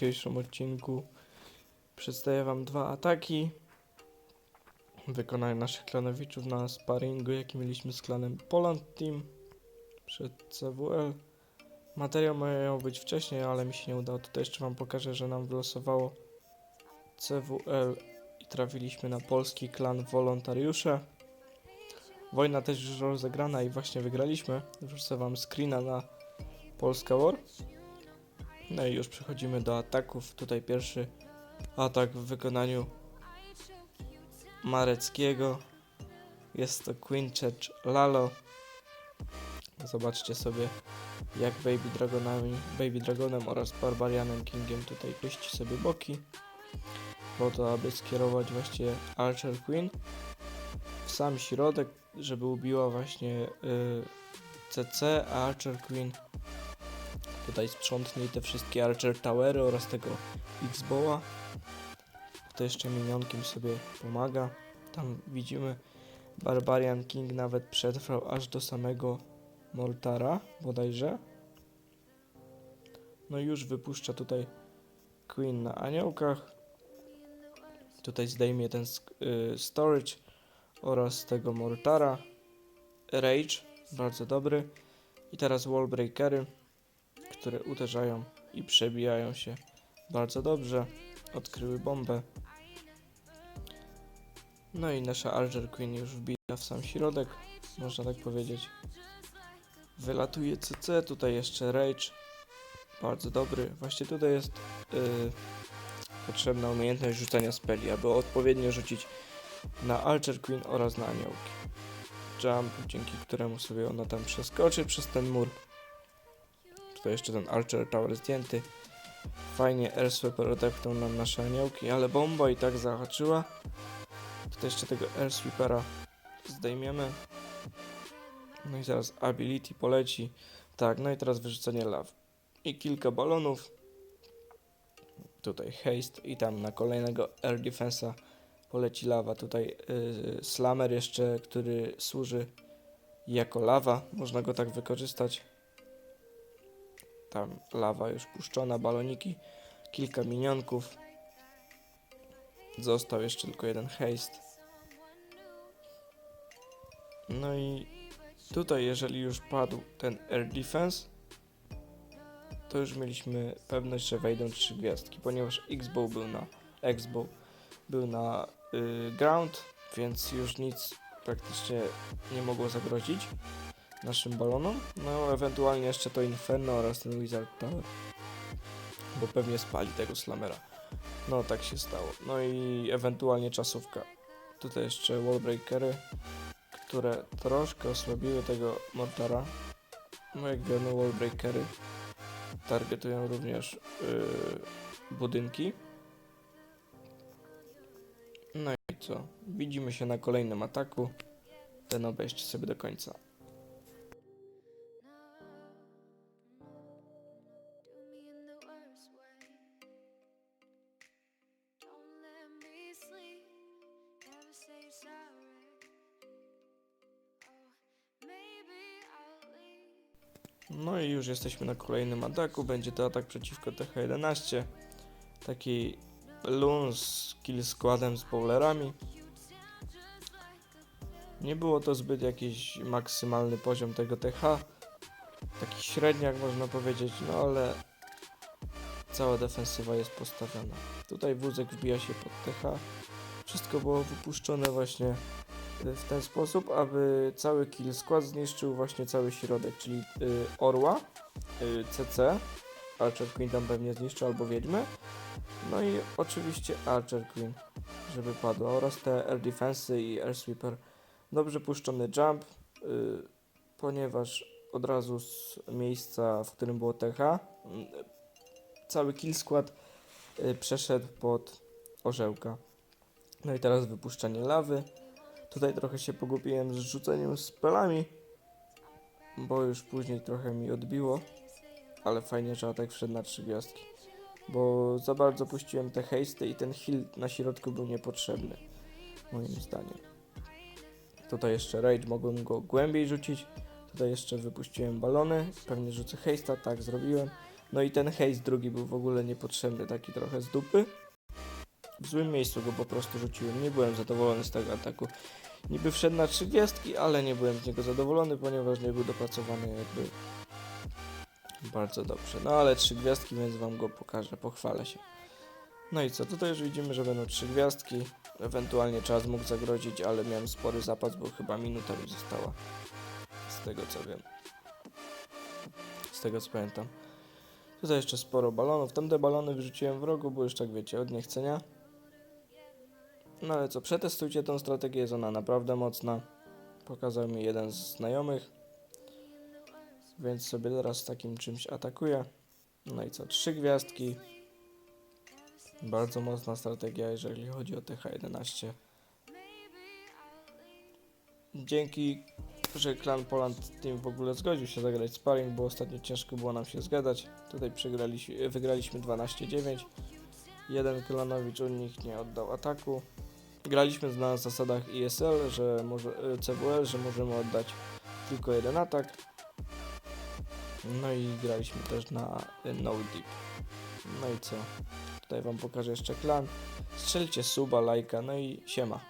dzisiejszym odcinku przedstawię Wam dwa ataki wykonania naszych klanowiczów na sparingu, jaki mieliśmy z klanem Poland Team przed CWL. Materiał miał być wcześniej, ale mi się nie udało. Tutaj jeszcze Wam pokażę, że nam wylosowało CWL i trafiliśmy na polski klan Wolontariusze. Wojna też już rozegrana i właśnie wygraliśmy. Wrzucę Wam screena na Polska War. No i już przechodzimy do ataków. Tutaj pierwszy atak w wykonaniu Mareckiego. Jest to Queen Church Lalo. Zobaczcie sobie jak Baby Dragonami, Baby Dragonem oraz Barbarianem Kingiem tutaj czyści sobie boki. Po to, aby skierować właściwie Archer Queen w sam środek, żeby ubiła właśnie y, CC, a Archer Queen tutaj sprzątnie te wszystkie Archer Towery oraz tego X-Boła. To jeszcze minionkiem sobie pomaga. Tam widzimy Barbarian King nawet przetrwał aż do samego Moltara bodajże. No już wypuszcza tutaj Queen na aniołkach. Tutaj zdejmie ten y, storage oraz tego Mortara. Rage, bardzo dobry. I teraz Wallbreakery, które uderzają i przebijają się bardzo dobrze. Odkryły bombę. No i nasza Archer Queen już wbija w sam środek, można tak powiedzieć. Wylatuje CC, tutaj jeszcze Rage. Bardzo dobry. Właśnie tutaj jest yy, potrzebna umiejętność rzucania speli, aby odpowiednio rzucić na Archer Queen oraz na aniołki. Jump, dzięki któremu sobie ona tam przeskoczy przez ten mur. Tutaj jeszcze ten Archer Tower zdjęty. Fajnie Air Sweeper odepchnął nam nasze aniołki, ale bomba i tak zahaczyła. Tutaj jeszcze tego Air Sweepera zdejmiemy. No i zaraz ability poleci. Tak, no i teraz wyrzucenie law. I kilka balonów. Tutaj haste i tam na kolejnego air defensa poleci lawa. Tutaj yy, slammer jeszcze, który służy jako lawa. Można go tak wykorzystać. Tam lawa już puszczona, baloniki, kilka minionków. Został jeszcze tylko jeden haste. No i tutaj, jeżeli już padł ten air defense, to już mieliśmy pewność, że wejdą trzy gwiazdki, ponieważ X-Bow był na X-Bow był na y, ground, więc już nic praktycznie nie mogło zagrozić naszym balonom. No, ewentualnie jeszcze to Inferno oraz ten Wizard Tower, bo pewnie spali tego Slamera. No, tak się stało. No i ewentualnie czasówka. Tutaj jeszcze Wallbreakery, które troszkę osłabiły tego Mortara. No, jak wiemy, Wallbreakery targetują również yy, budynki. No i co? Widzimy się na kolejnym ataku. Ten obejrzcie sobie do końca. No i już jesteśmy na kolejnym ataku. Będzie to atak przeciwko TH11. Taki loon z kill składem z bowlerami. Nie było to zbyt jakiś maksymalny poziom tego TH. Taki średniak można powiedzieć, no ale cała defensywa jest postawiona. Tutaj wózek wbija się pod TH. Wszystko było wypuszczone właśnie w ten sposób, aby cały kill skład zniszczył właśnie cały środek, czyli y, Orła, y, CC, Archer Queen tam pewnie zniszczył albo Wiedźmę, no i oczywiście Archer Queen, żeby padła, oraz te Air Defensy i Air Sweeper. Dobrze puszczony jump, y, ponieważ od razu z miejsca, w którym było TH, y, cały kill skład y, przeszedł pod orzełka. No i teraz wypuszczenie lawy. Tutaj trochę się pogubiłem z rzuceniem spelami, bo już później trochę mi odbiło, ale fajnie, że atak wszedł na trzy gwiazdki, bo za bardzo puściłem te haste i ten heal na środku był niepotrzebny, moim zdaniem. Tutaj jeszcze rage, mogłem go głębiej rzucić, tutaj jeszcze wypuściłem balony, pewnie rzucę haste'a, tak zrobiłem, No i ten hejs drugi był w ogóle niepotrzebny, taki trochę z dupy. W złym miejscu go po prostu rzuciłem. Nie byłem zadowolony z tego ataku. Niby wszedł na trzy gwiazdki, ale nie byłem z niego zadowolony, ponieważ nie był dopracowany jakby bardzo dobrze. No ale trzy gwiazdki, więc wam go pokażę, pochwalę się. No i co, tutaj już widzimy, że będą trzy gwiazdki. Ewentualnie czas mógł zagrozić, ale miałem spory zapas, bo chyba minuta mi została. Z tego co wiem. Z tego co pamiętam. Tutaj jeszcze sporo balonów. Tamte balony wyrzuciłem w rogu, bo już tak wiecie, od niechcenia. No ale co, przetestujcie tą strategię, jest ona naprawdę mocna. Pokazał mi jeden z znajomych. Więc sobie teraz takim czymś atakuję. No i co, trzy gwiazdki. Bardzo mocna strategia, jeżeli chodzi o TH11. Dzięki, że klan Poland Team w ogóle zgodził się zagrać sparring, bo ostatnio ciężko było nam się zgadać. Tutaj wygraliśmy 12-9. Jeden klanowicz u nich nie oddał ataku. Graliśmy na zasadach ISL, że może, e, CWL, że możemy oddać tylko jeden atak. No i graliśmy też na e, No Deep. No i co? Tutaj wam pokażę jeszcze klan. Strzelcie suba, lajka, no i siema.